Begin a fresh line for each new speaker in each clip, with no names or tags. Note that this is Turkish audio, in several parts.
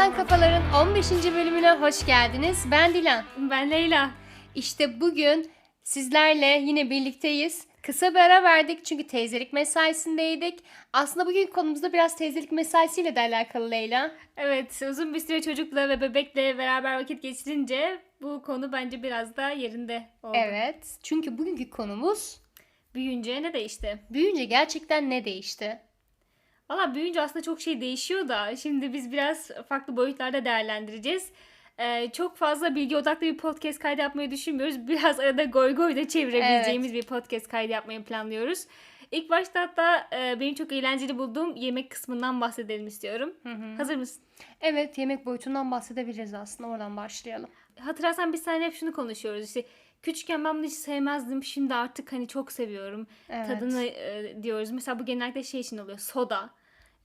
Atan Kafaların 15. bölümüne hoş geldiniz. Ben Dilan.
Ben Leyla.
İşte bugün sizlerle yine birlikteyiz. Kısa bir ara verdik çünkü teyzelik mesaisindeydik. Aslında bugün konumuzda biraz teyzelik mesaisiyle de alakalı Leyla.
Evet uzun bir süre çocukla ve bebekle beraber vakit geçirince bu konu bence biraz da yerinde oldu.
Evet. Çünkü bugünkü konumuz
Büyüyünce ne değişti?
büyüyünce gerçekten ne değişti?
Valla büyüyünce aslında çok şey değişiyor da şimdi biz biraz farklı boyutlarda değerlendireceğiz. Ee, çok fazla bilgi odaklı bir podcast kaydı yapmayı düşünmüyoruz. Biraz arada goy goy da çevirebileceğimiz bir podcast kaydı yapmayı planlıyoruz. İlk başta hatta e, benim çok eğlenceli bulduğum yemek kısmından bahsedelim istiyorum. Hazır mısın?
Evet yemek boyutundan bahsedebiliriz aslında. Oradan başlayalım.
hatırlarsan biz seninle hep şunu konuşuyoruz işte küçükken ben bunu hiç sevmezdim şimdi artık hani çok seviyorum
Evet.
tadını e, diyoruz mesela bu genellikle şey için oluyor soda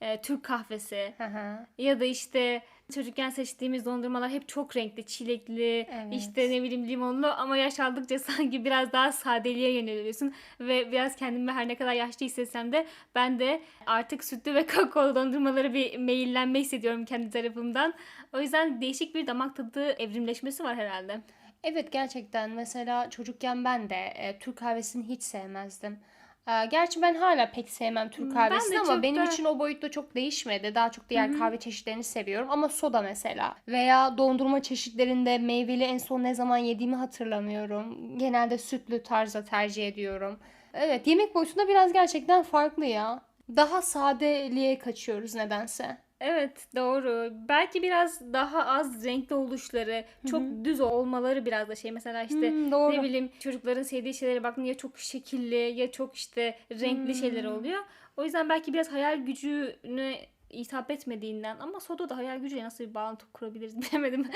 e, Türk kahvesi ya da işte çocukken seçtiğimiz dondurmalar hep çok renkli çilekli
Evet.
işte ne bileyim limonlu ama yaş aldıkça sanki biraz daha sadeliğe yöneliyorsun ve biraz kendimi her ne kadar yaşlı hissetsem de ben de artık sütlü ve kakaolu dondurmaları bir meyillenme hissediyorum kendi tarafımdan. O yüzden değişik bir damak tadı evrimleşmesi var herhalde.
Evet gerçekten mesela çocukken ben de e, Türk kahvesini hiç sevmezdim. E, gerçi ben hala pek sevmem Türk
Hmm,
kahvesini
ben de
ama
çok
benim
da-
için o boyutta çok değişmedi. Daha çok diğer kahve çeşitlerini seviyorum ama soda mesela veya dondurma çeşitlerinde meyveli en son ne zaman yediğimi hatırlamıyorum. Genelde sütlü tarzda tercih ediyorum. Evet yemek boyutunda biraz gerçekten farklı ya. Daha sadeliğe kaçıyoruz nedense.
Evet doğru. Belki biraz daha az renkli oluşları, çok düz olmaları biraz da şey. Mesela işte
Hmm, doğru.
ne bileyim çocukların sevdiği şeylere baktın ya çok şekilli ya çok işte renkli şeyler oluyor. O yüzden belki biraz hayal gücüne hitap etmediğinden ama soda da hayal gücüyle nasıl bir bağlantı kurabiliriz bilemedim.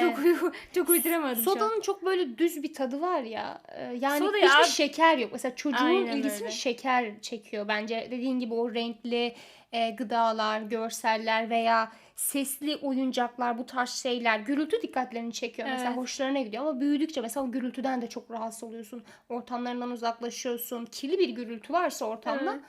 çok uyu- çok uyduramadım şu an.
Sodanın çok böyle düz bir tadı var ya. Ee, Yani
Soda
hiçbir
ya-
şeker yok. Mesela çocuğun
Aynen
ilgisini
öyle.
şeker çekiyor bence. Dediğin gibi o renkli e, gıdalar, görseller veya sesli oyuncaklar bu tarz şeyler gürültü dikkatlerini çekiyor. Mesela
Evet.
hoşlarına gidiyor ama büyüdükçe mesela o gürültüden de çok rahatsız oluyorsun. Ortamlarından uzaklaşıyorsun. Kirli bir gürültü varsa ortamda
Evet.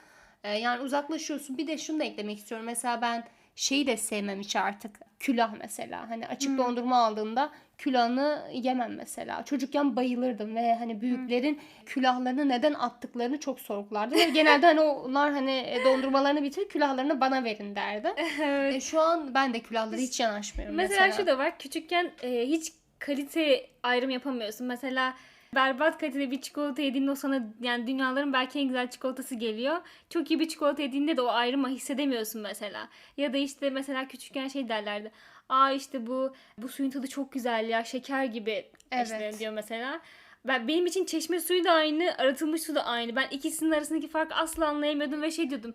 e, yani uzaklaşıyorsun. Bir de şunu da eklemek istiyorum. Mesela ben şeyi de sevmem hiç artık. Külah mesela. Hani açık dondurma aldığımda külahını yemem mesela. Çocukken bayılırdım ve hani büyüklerin külahlarını neden attıklarını çok sorgulardım. Ve genelde hani onlar hani e, dondurmalarını bitirip külahlarını bana verin derdi.
Evet.
E, şu an ben de külahlara hiç yanaşmıyorum
Mesela,
mesela.
şu da var. Küçükken e, hiç kalite ayrım yapamıyorsun. Mesela berbat kaliteli bir çikolata yediğinde o sana yani dünyaların belki en güzel çikolatası geliyor. Çok iyi bir çikolata yediğinde de o ayrımı hissedemiyorsun mesela. Ya da işte mesela küçükken şey derlerdi. Aa işte bu bu suyun tadı çok güzel ya şeker gibi işte
Evet.
diyor mesela. Ben, benim için çeşme suyu da aynı, arıtılmış su da aynı. Ben ikisinin arasındaki farkı asla anlayamıyordum ve şey diyordum.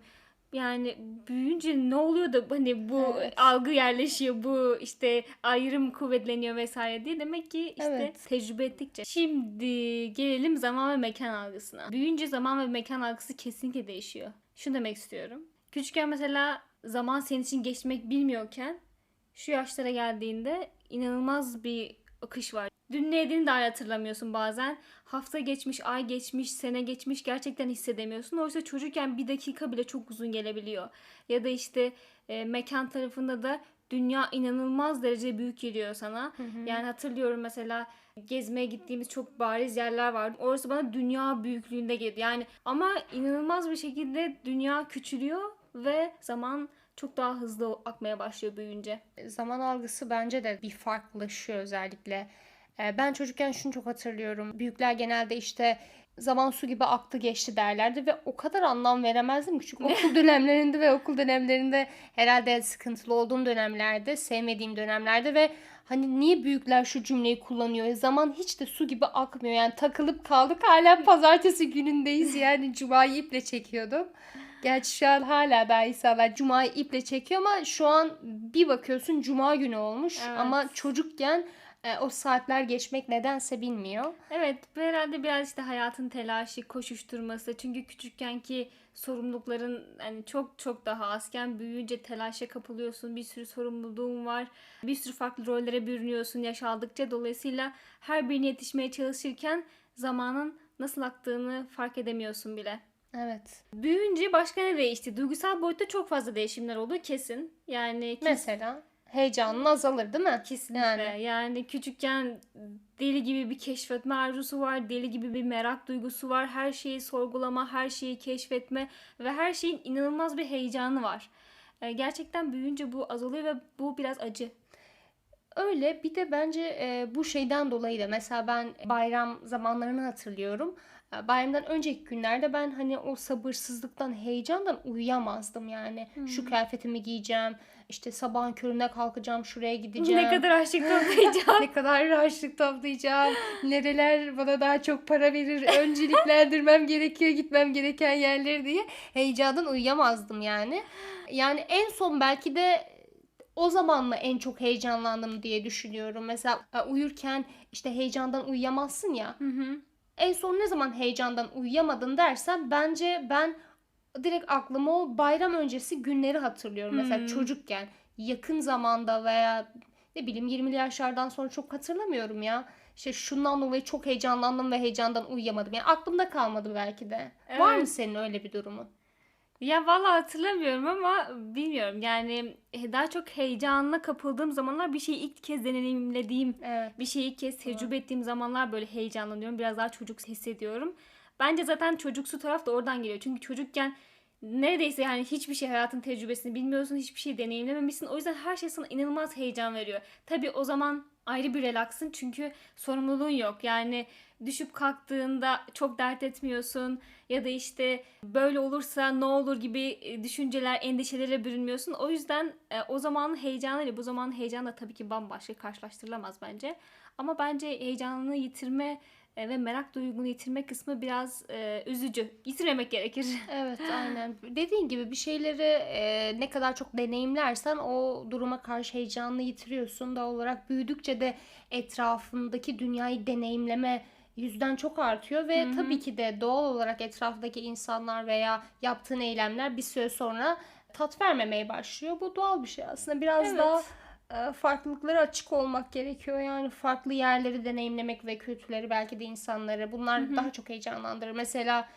Yani büyüyünce ne oluyor da hani bu
Evet.
algı yerleşiyor, bu işte ayrım kuvvetleniyor vesaire diye. Demek ki işte
Evet.
tecrübe ettikçe. Şimdi gelelim zaman ve mekan algısına. Büyüyünce zaman ve mekan algısı kesinlikle değişiyor. Şunu demek istiyorum. Küçükken mesela zaman senin için geçmek bilmiyorken şu yaşlara geldiğinde inanılmaz bir akış var. Dün ne yediğini dahi hatırlamıyorsun bazen. Hafta geçmiş, ay geçmiş, sene geçmiş gerçekten hissedemiyorsun. Oysa çocukken bir dakika bile çok uzun gelebiliyor. Ya da işte e, mekan tarafında da dünya inanılmaz derece büyük geliyor sana. Yani hatırlıyorum mesela gezmeye gittiğimiz çok bariz yerler vardı. Orası bana dünya büyüklüğünde geldi. Yani ama inanılmaz bir şekilde dünya küçülüyor ve zaman çok daha hızlı akmaya başlıyor büyüyünce.
zaman algısı bence de bir farklılaşıyor özellikle. Ee, Ben çocukken şunu çok hatırlıyorum. Büyükler genelde işte zaman su gibi aktı geçti derlerdi ve o kadar anlam veremezdim ki. Çünkü okul dönemlerinde ve okul dönemlerinde herhalde sıkıntılı olduğum dönemlerde, sevmediğim dönemlerde ve hani niye büyükler şu cümleyi kullanıyor? Zaman hiç de su gibi akmıyor. Yani takılıp kaldık hala pazartesi günündeyiz yani cumayı iple çekiyordum. Gerçi şu an hala daha insanlar Cuma'yı iple çekiyor ama şu an bir bakıyorsun Cuma günü olmuş
Evet.
ama çocukken e, o saatler geçmek nedense bilmiyor.
Evet, bu herhalde biraz işte hayatın telaşı, koşuşturması. Çünkü küçükkenki sorumlulukların hani çok çok daha azken büyüyünce telaşa kapılıyorsun. Bir sürü sorumluluğun var. Bir sürü farklı rollere bürünüyorsun yaş aldıkça. Dolayısıyla her birine yetişmeye çalışırken zamanın nasıl aktığını fark edemiyorsun bile.
Evet.
Büyüyünce başka ne değişti? Duygusal boyutta çok fazla değişimler oldu kesin. Yani kes-
Mesela heyecanın azalır değil mi?
Kesinlikle.
Yani.
Yani. küçükken deli gibi bir keşfetme arzusu var, deli gibi bir merak duygusu var. Her şeyi sorgulama, her şeyi keşfetme ve her şeyin inanılmaz bir heyecanı var. Ee, gerçekten büyüyünce bu azalıyor ve bu biraz acı.
Öyle bir de bence e, bu şeyden dolayı da mesela ben bayram zamanlarını hatırlıyorum. E, Bayramdan önceki günlerde ben hani o sabırsızlıktan, heyecandan uyuyamazdım yani. Şu kıyafetimi giyeceğim, işte sabahın köründe kalkacağım, şuraya gideceğim.
Ne kadar aşık toplayacağım.
ne kadar harçlık toplayacağım, nereler bana daha çok para verir, önceliklendirmem gerekiyor, gitmem gereken yerleri diye heyecandan uyuyamazdım yani. Yani en son belki de o zaman mı en çok heyecanlandım diye düşünüyorum. Mesela e, uyurken işte heyecandan uyuyamazsın ya.
Hı hı.
En son ne zaman heyecandan uyuyamadın dersen bence ben direkt aklıma o bayram öncesi günleri hatırlıyorum. Mesela
Hmm.
çocukken yakın zamanda veya ne bileyim 20'li yaşlardan sonra çok hatırlamıyorum ya. İşte şundan dolayı çok heyecanlandım ve heyecandan uyuyamadım. Yani aklımda kalmadı belki de. Var mı
Evet.
senin öyle bir durumun?
Ya vallahi hatırlamıyorum ama bilmiyorum. Yani e, daha çok heyecanla kapıldığım zamanlar bir şeyi ilk kez deneyimlediğim
Evet.
bir şeyi ilk kez tecrübe ettiğim zamanlar böyle heyecanlanıyorum. Biraz daha çocuk hissediyorum. Bence zaten çocuksu taraf da oradan geliyor. Çünkü çocukken neredeyse yani hiçbir şey hayatın tecrübesini bilmiyorsun. Hiçbir şey deneyimlememişsin. O yüzden her şey sana inanılmaz heyecan veriyor. Tabii o zaman ayrı bir relaksın. Çünkü sorumluluğun yok. Yani düşüp kalktığında çok dert etmiyorsun. Ya da işte böyle olursa ne olur gibi e, düşünceler, endişelere bürünmüyorsun. O yüzden e, o zamanın heyecanıyla bu zamanın heyecanı da tabii ki bambaşka karşılaştırılamaz bence. Ama bence heyecanını yitirme e, ve merak duygunu yitirme kısmı biraz e, üzücü. Yitirmemek gerekir.
Evet aynen. Dediğin gibi bir şeyleri e, ne kadar çok deneyimlersen o duruma karşı heyecanını yitiriyorsun. Doğal olarak büyüdükçe de etrafındaki dünyayı deneyimleme yüzden çok artıyor ve
Hı hı.
tabii ki de doğal olarak etraftaki insanlar veya yaptığın eylemler bir süre sonra tat vermemeye başlıyor. Bu doğal bir şey aslında. Biraz
Evet.
daha farklılıklara açık olmak gerekiyor. Yani farklı yerleri deneyimlemek ve kültürleri belki de insanları bunlar
Hı hı.
daha çok heyecanlandırır. Mesela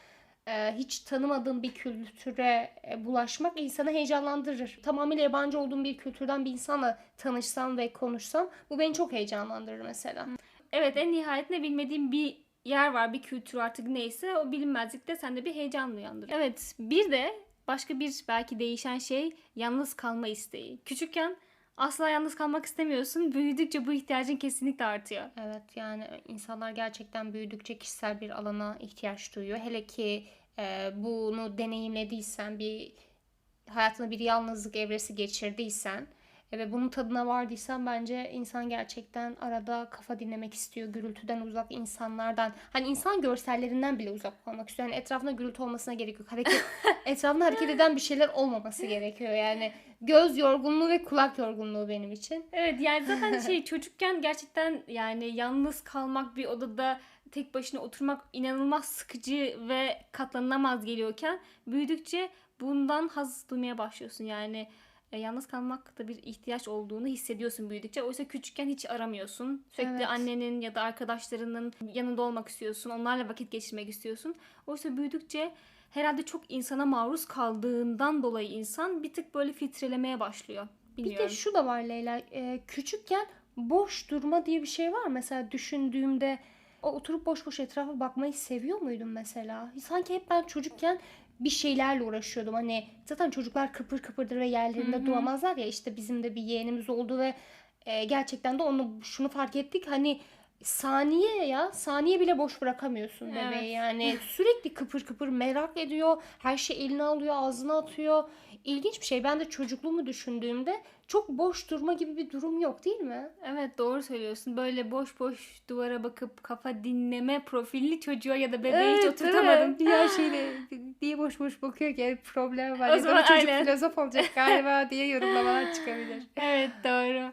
e, hiç tanımadığın bir kültüre e, bulaşmak insanı heyecanlandırır. Tamamıyla yabancı olduğum bir kültürden bir insanla tanışsam ve konuşsam bu beni çok heyecanlandırır mesela.
Evet en nihayetinde bilmediğim bir yer var, bir kültür artık neyse o bilinmezlik de sende bir heyecan uyandırıyor. Evet bir de başka bir belki değişen şey yalnız kalma isteği. Küçükken asla yalnız kalmak istemiyorsun. Büyüdükçe bu ihtiyacın kesinlikle artıyor.
Evet yani insanlar gerçekten büyüdükçe kişisel bir alana ihtiyaç duyuyor. Hele ki e, bunu deneyimlediysen, bir hayatında bir yalnızlık evresi geçirdiysen e, ve bunun tadına vardıysan bence insan gerçekten arada kafa dinlemek istiyor. Gürültüden uzak insanlardan. Hani insan görsellerinden bile uzak olmak istiyor. Yani etrafında gürültü olmasına gerek yok. Hareket, etrafında hareket eden bir şeyler olmaması gerekiyor. Yani göz yorgunluğu ve kulak yorgunluğu benim için.
Evet yani zaten şey çocukken gerçekten yani yalnız kalmak bir odada tek başına oturmak inanılmaz sıkıcı ve katlanılamaz geliyorken büyüdükçe bundan haz duymaya başlıyorsun. Yani yalnız kalmak da bir ihtiyaç olduğunu hissediyorsun büyüdükçe. Oysa küçükken hiç aramıyorsun. Sürekli
Evet.
annenin ya da arkadaşlarının yanında olmak istiyorsun. Onlarla vakit geçirmek istiyorsun. Oysa büyüdükçe herhalde çok insana maruz kaldığından dolayı insan bir tık böyle filtrelemeye başlıyor.
Bir
Bilmiyorum.
de şu da var Leyla. e, küçükken boş durma diye bir şey var. Mesela düşündüğümde o oturup boş boş etrafa bakmayı seviyor muydum mesela? Sanki hep ben çocukken bir şeylerle uğraşıyordum. Hani zaten çocuklar kıpır kıpırdır ve yerlerinde
Hı hı.
duramazlar ya. İşte bizim de bir yeğenimiz oldu ve e, gerçekten de onu şunu fark ettik. Hani saniye ya saniye bile boş bırakamıyorsun bebeği.
Evet.
Yani sürekli kıpır kıpır merak ediyor. Her şey eline alıyor, ağzına atıyor. İlginç bir şey. Ben de çocukluğumu düşündüğümde çok boş durma gibi bir durum yok değil mi?
Evet doğru söylüyorsun. Böyle boş boş duvara bakıp kafa dinleme profilli çocuğa ya da bebeğe hiç
Evet, mi?
oturtamadım.
Dünya şeyle diye boş boş bakıyor ki problem var.
O
ya
zaman
çocuk
aynen.
filozof olacak galiba diye yorumlamalar çıkabilir.
Evet doğru.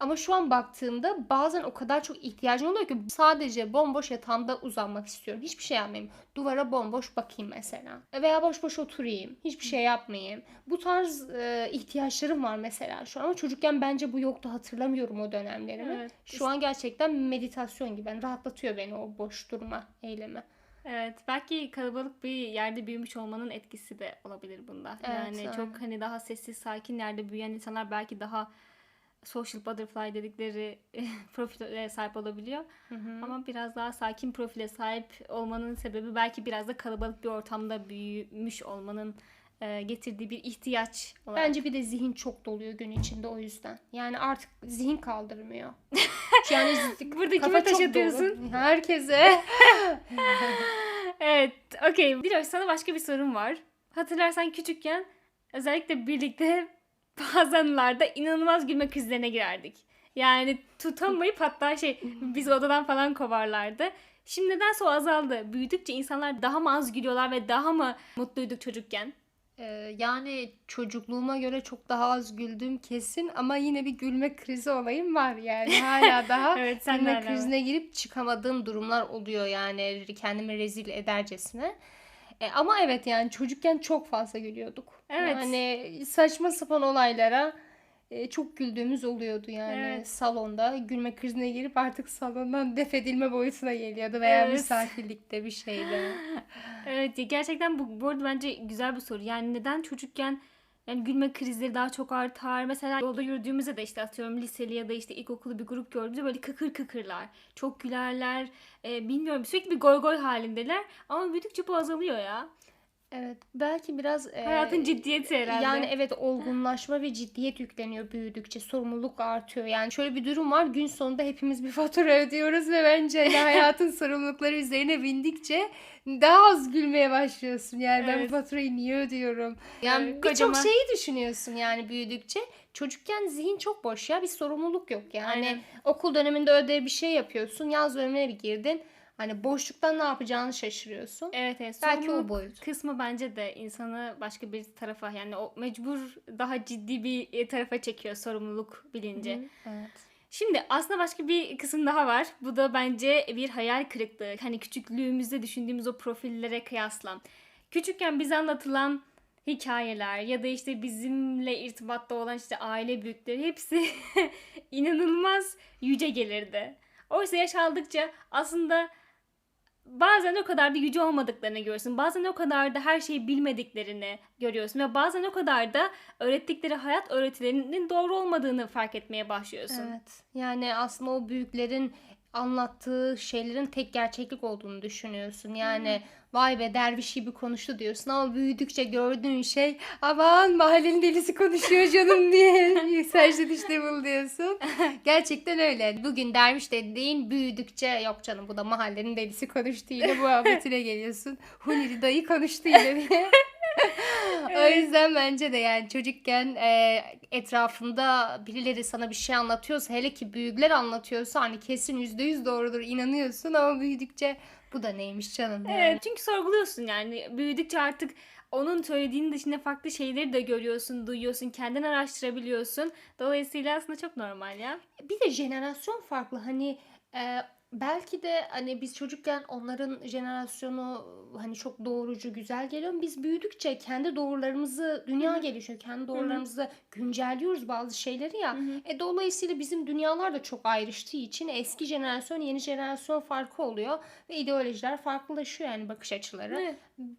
Ama şu an baktığımda bazen o kadar çok ihtiyacım oluyor ki sadece bomboş yatağımda uzanmak istiyorum. Hiçbir şey yapmayayım. Duvara bomboş bakayım mesela. Veya boş boş oturayım. Hiçbir şey yapmayayım. Bu tarz e, ihtiyaçlarım var mesela şu an. Ama çocukken bence bu yoktu. Hatırlamıyorum o dönemlerimi.
Evet.
Şu an gerçekten meditasyon gibi. Yani rahatlatıyor beni o boş durma eylemi.
Evet belki kalabalık bir yerde büyümüş olmanın etkisi de olabilir bunda.
Evet,
yani
aynen.
çok hani daha sessiz sakin yerde büyüyen insanlar belki daha social butterfly dedikleri profile sahip olabiliyor. Ama biraz daha sakin profile sahip olmanın sebebi belki biraz da kalabalık bir ortamda büyümüş olmanın e, getirdiği bir ihtiyaç olarak.
Bence bir de zihin çok doluyor gün içinde o yüzden. Yani artık zihin kaldırmıyor. yani
Burada
kafa
kime taş atıyorsun?
Herkese.
Evet, okey. Diloş sana başka bir sorum var. Hatırlarsan küçükken özellikle birlikte bazı anılarda inanılmaz gülme krizlerine girerdik. Yani tutamayıp hatta şey biz odadan falan kovarlardı. Şimdi nedense o azaldı. Büyüdükçe insanlar daha mı az gülüyorlar ve daha mı mutluyduk çocukken?
Ee, yani çocukluğuma göre çok daha az güldüğüm kesin ama yine bir gülme krizi olayım var yani hala daha
Evet, sen
gülme
var.
krizine girip çıkamadığım durumlar oluyor yani kendimi rezil edercesine. E, ama evet yani çocukken çok fazla gülüyorduk.
Evet.
Yani saçma sapan olaylara e, çok güldüğümüz oluyordu yani
Evet.
salonda gülme krizine girip artık salondan def edilme boyutuna geliyordu veya
Evet.
misafirlikte bir şeyde.
Evet gerçekten bu, bu arada bence güzel bir soru. Yani neden çocukken yani gülme krizleri daha çok artar. Mesela yolda yürüdüğümüzde de işte atıyorum liseli ya da işte ilkokulu bir grup gördüğümüzde böyle kıkır kıkırlar. Çok gülerler. Ee, bilmiyorum sürekli bir goy goy halindeler. Ama büyüdükçe bu azalıyor ya.
Evet belki biraz e,
Hayatın ciddiyeti herhalde.
Yani evet olgunlaşma ve ciddiyet yükleniyor büyüdükçe. Sorumluluk artıyor. Yani şöyle bir durum var. Gün sonunda hepimiz bir fatura ödüyoruz ve bence hani hayatın sorumlulukları üzerine bindikçe daha az gülmeye başlıyorsun. Yani ben bu
Evet.
faturayı niye ödüyorum? Yani
Evet,
birçok
kocaman.
şeyi düşünüyorsun yani büyüdükçe. Çocukken zihin çok boş ya. Bir sorumluluk yok yani.
Aynen.
Okul döneminde ödev bir şey yapıyorsun. Yaz dönemine bir girdin. Hani boşluktan ne yapacağını şaşırıyorsun.
Evet evet.
Belki o boyut.
kısmı bence de insanı başka bir tarafa yani o mecbur daha ciddi bir e, tarafa çekiyor sorumluluk bilinci.
Evet.
Şimdi aslında başka bir kısım daha var. Bu da bence bir hayal kırıklığı. Hani küçüklüğümüzde düşündüğümüz o profillere kıyasla. Küçükken bize anlatılan hikayeler ya da işte bizimle irtibatta olan işte aile büyükleri hepsi inanılmaz yüce gelirdi. Oysa yaş aldıkça aslında bazen o kadar da yüce olmadıklarını görüyorsun. Bazen o kadar da her şeyi bilmediklerini görüyorsun. Ve bazen o kadar da öğrettikleri hayat öğretilerinin doğru olmadığını fark etmeye başlıyorsun.
Evet. Yani aslında o büyüklerin anlattığı şeylerin tek gerçeklik olduğunu düşünüyorsun. Yani vay be derviş gibi konuştu diyorsun ama büyüdükçe gördüğün şey aman mahallenin delisi konuşuyor canım diye secde işte bul diyorsun. Gerçekten öyle. Bugün derviş dediğin büyüdükçe yok canım bu da mahallenin delisi konuştu yine bu muhabbetine geliyorsun. Hunili dayı konuştu yine diye. O yüzden bence de yani çocukken e, etrafında birileri sana bir şey anlatıyorsa hele ki büyükler anlatıyorsa hani kesin yüzde yüz doğrudur inanıyorsun ama büyüdükçe bu da neymiş canım yani.
Evet çünkü sorguluyorsun yani büyüdükçe artık onun söylediğinin dışında farklı şeyleri de görüyorsun, duyuyorsun, kendin araştırabiliyorsun. Dolayısıyla aslında çok normal ya.
Bir de jenerasyon farklı hani e, belki de hani biz çocukken onların jenerasyonu hani çok doğrucu güzel geliyor. Biz büyüdükçe kendi doğrularımızı dünya gelişiyor. Kendi doğrularımızı güncelliyoruz bazı şeyleri ya. E, dolayısıyla bizim dünyalar da çok ayrıştığı için eski jenerasyon yeni jenerasyon farkı oluyor ve ideolojiler farklılaşıyor yani bakış açıları.
Evet.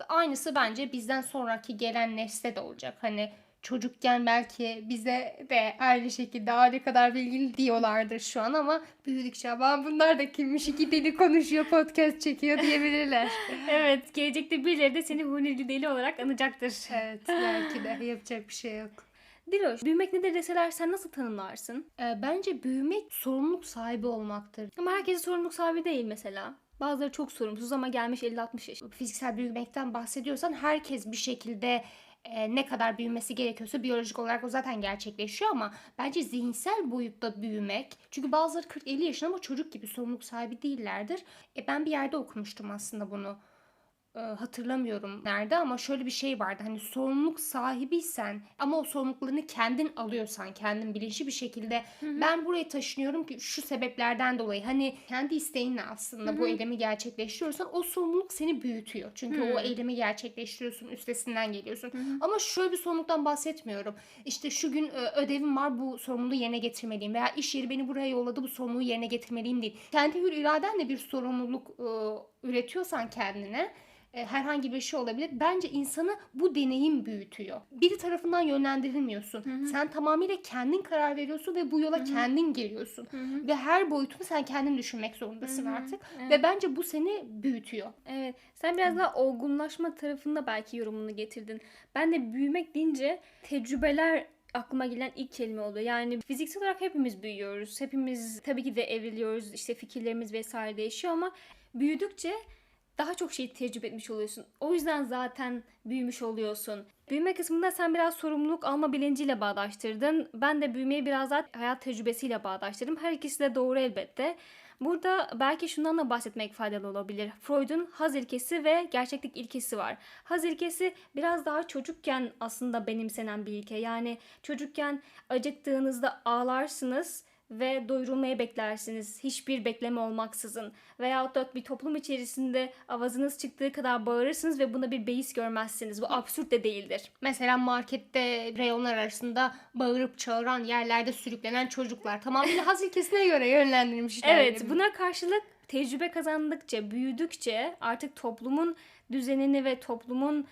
Aynısı bence bizden sonraki gelen nesle de olacak. Hani çocukken belki bize de aynı şekilde "Aa, ne kadar bilgili diyorlardır şu an ama büyüdükçe aman bunlar da kimmiş iki dili konuşuyor podcast çekiyor diyebilirler.
Evet, gelecekte birileri de seni Hunili deli olarak anacaktır.
evet belki de yapacak bir şey yok.
Diloş, büyümek nedir deseler sen nasıl tanımlarsın?
Ee, bence büyümek sorumluluk sahibi olmaktır.
Ama herkes sorumluluk sahibi değil mesela. Bazıları çok sorumsuz ama gelmiş 50-60 yaş.
Fiziksel büyümekten bahsediyorsan herkes bir şekilde e, ne kadar büyümesi gerekiyorsa biyolojik olarak o zaten gerçekleşiyor ama bence zihinsel boyutta büyümek çünkü bazıları 40-50 yaşında ama çocuk gibi sorumluluk sahibi değillerdir. E, ben bir yerde okumuştum aslında bunu. E, hatırlamıyorum nerede ama şöyle bir şey vardı. Hani sorumluluk sahibiysen ama o sorumluluklarını kendin alıyorsan, kendin bilinçli bir şekilde ben buraya taşınıyorum ki şu sebeplerden dolayı hani kendi isteğinle aslında bu eylemi gerçekleştiriyorsan o sorumluluk seni büyütüyor. Çünkü o eylemi gerçekleştiriyorsun, üstesinden geliyorsun. Ama şöyle bir sorumluluktan bahsetmiyorum. İşte şu gün e, ödevim var bu sorumluluğu yerine getirmeliyim veya iş yeri beni buraya yolladı bu sorumluluğu yerine getirmeliyim değil. Kendi hür iradenle bir sorumluluk e, üretiyorsan kendine herhangi bir şey olabilir. Bence insanı bu deneyim büyütüyor. Biri tarafından yönlendirilmiyorsun. Sen tamamıyla kendin karar veriyorsun ve bu yola kendin giriyorsun. Ve her boyutunu sen kendin düşünmek zorundasın artık. Ve bence bu seni büyütüyor.
Evet. Sen biraz daha olgunlaşma tarafında belki yorumunu getirdin. Ben de büyümek deyince tecrübeler aklıma gelen ilk kelime oluyor. Yani fiziksel olarak hepimiz büyüyoruz. Hepimiz tabii ki de evriliyoruz. İşte fikirlerimiz vesaire değişiyor ama büyüdükçe daha çok şey tecrübe etmiş oluyorsun. O yüzden zaten büyümüş oluyorsun. Büyüme kısmında sen biraz sorumluluk alma bilinciyle bağdaştırdın. Ben de büyümeyi biraz daha hayat tecrübesiyle bağdaştırdım. Her ikisi de doğru elbette. Burada belki şundan da bahsetmek faydalı olabilir. Freud'un haz ilkesi ve gerçeklik ilkesi var. Haz ilkesi biraz daha çocukken aslında benimsenen bir ilke. Yani çocukken acıktığınızda ağlarsınız ve doyurulmayı beklersiniz hiçbir bekleme olmaksızın. Veyahut da bir toplum içerisinde avazınız çıktığı kadar bağırırsınız ve buna bir beis görmezsiniz. Bu absürt de değildir.
Mesela markette reyonlar arasında bağırıp çağıran yerlerde sürüklenen çocuklar tamamıyla haz ilkesine göre yönlendirilmişler.
Evet, buna karşılık tecrübe kazandıkça, büyüdükçe artık toplumun düzenini ve toplumun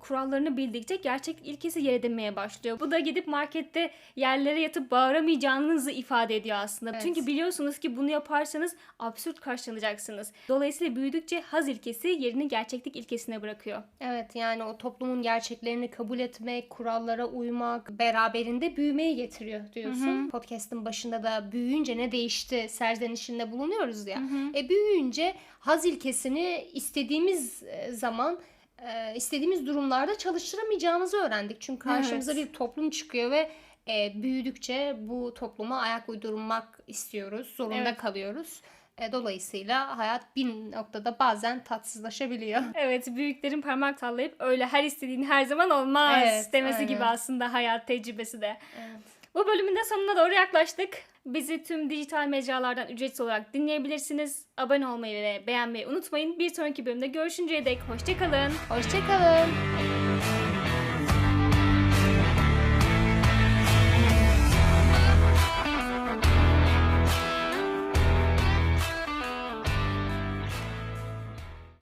kurallarını bildikçe gerçek ilkesi yer edinmeye başlıyor. Bu da gidip markette yerlere yatıp bağıramayacağınızı ifade ediyor aslında.
Evet.
Çünkü biliyorsunuz ki bunu yaparsanız absürt karşılanacaksınız. Dolayısıyla büyüdükçe haz ilkesi yerini gerçeklik ilkesine bırakıyor.
Evet yani o toplumun gerçeklerini kabul etmek, kurallara uymak beraberinde büyümeyi getiriyor diyorsun. Podcast'ın başında da büyüyünce ne değişti serzenişinde bulunuyoruz ya. E büyüyünce haz ilkesini istediğimiz e, zaman e, istediğimiz durumlarda çalıştıramayacağımızı öğrendik. Çünkü karşımıza
Evet.
bir toplum çıkıyor ve e, büyüdükçe bu topluma ayak uydurmak istiyoruz, zorunda
Evet.
kalıyoruz. E, dolayısıyla hayat bir noktada bazen tatsızlaşabiliyor.
Evet, büyüklerin parmak sallayıp öyle her istediğin her zaman olmaz
Evet,
demesi
aynen.
gibi aslında hayat tecrübesi de.
Evet.
Bu bölümün de sonuna doğru yaklaştık. Bizi tüm dijital mecralardan ücretsiz olarak dinleyebilirsiniz. Abone olmayı ve beğenmeyi unutmayın. Bir sonraki bölümde görüşünceye dek hoşçakalın.
Hoşçakalın.